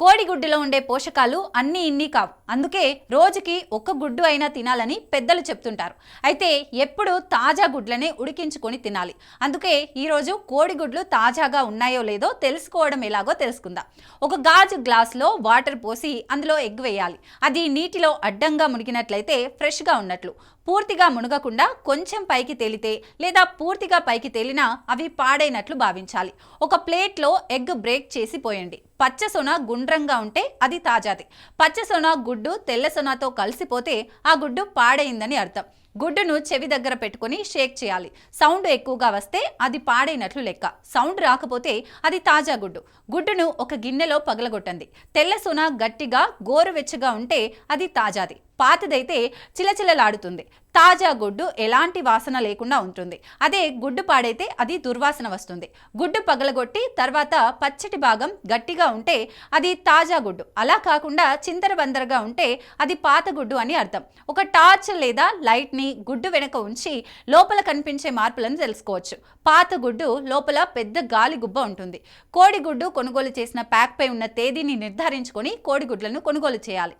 కోడిగుడ్డులో ఉండే పోషకాలు అన్నీ ఇన్ని కావు. అందుకే రోజుకి ఒక్క గుడ్డు అయినా తినాలని పెద్దలు చెప్తుంటారు. అయితే ఎప్పుడు తాజా గుడ్లనే ఉడికించుకొని తినాలి. అందుకే ఈరోజు కోడిగుడ్లు తాజాగా ఉన్నాయో లేదో తెలుసుకోవడం ఎలాగో తెలుసుకుందాం. ఒక గాజు గ్లాస్లో వాటర్ పోసి అందులో ఎగ్ వేయాలి. అది నీటిలో అడ్డంగా మునిగినట్లయితే ఫ్రెష్గా ఉన్నట్లు. పూర్తిగా మునగకుండా కొంచెం పైకి తేలితే లేదా పూర్తిగా పైకి తేలినా అవి పాడైనట్లు భావించాలి. ఒక ప్లేట్లో ఎగ్ బ్రేక్ చేసి పోయండి. పచ్చ సొన గుండ్రంగా ఉంటే అది తాజాది. పచ్చ సొన గుడ్డు తెల్ల సొనతో కలిసిపోతే ఆ గుడ్డు పాడైందని అర్థం. గుడ్డును చెవి దగ్గర పెట్టుకొని షేక్ చేయాలి. సౌండ్ ఎక్కువగా వస్తే అది పాడైనట్లు లెక్క. సౌండ్ రాకపోతే అది తాజా గుడ్డు. గుడ్డును ఒక గిన్నెలో పగలగొట్టండి. తెల్ల సున గట్టిగా గోరువెచ్చగా ఉంటే అది తాజాది. పాతదైతే చిలచిలలాడుతుంది. తాజా గుడ్డు ఎలాంటి వాసన లేకుండా ఉంటుంది. అదే గుడ్డు పాడైతే అది దుర్వాసన వస్తుంది. గుడ్డు పగలగొట్టి తర్వాత పచ్చటి భాగం గట్టిగా ఉంటే అది తాజా గుడ్డు. అలా కాకుండా చిందరబందరగా ఉంటే అది పాత గుడ్డు అని అర్థం. ఒక టార్చ్ లేదా లైట్ని గుడ్డు వెనక ఉంచి లోపల కనిపించే మార్పులను తెలుసుకోవచ్చు. పాత గుడ్డు లోపల పెద్ద గాలి గుబ్బ ఉంటుంది. కోడిగుడ్డు కొనుగోలు చేసిన ప్యాక్పై ఉన్న తేదీని నిర్ధారించుకొని కోడిగుడ్లను కొనుగోలు చేయాలి.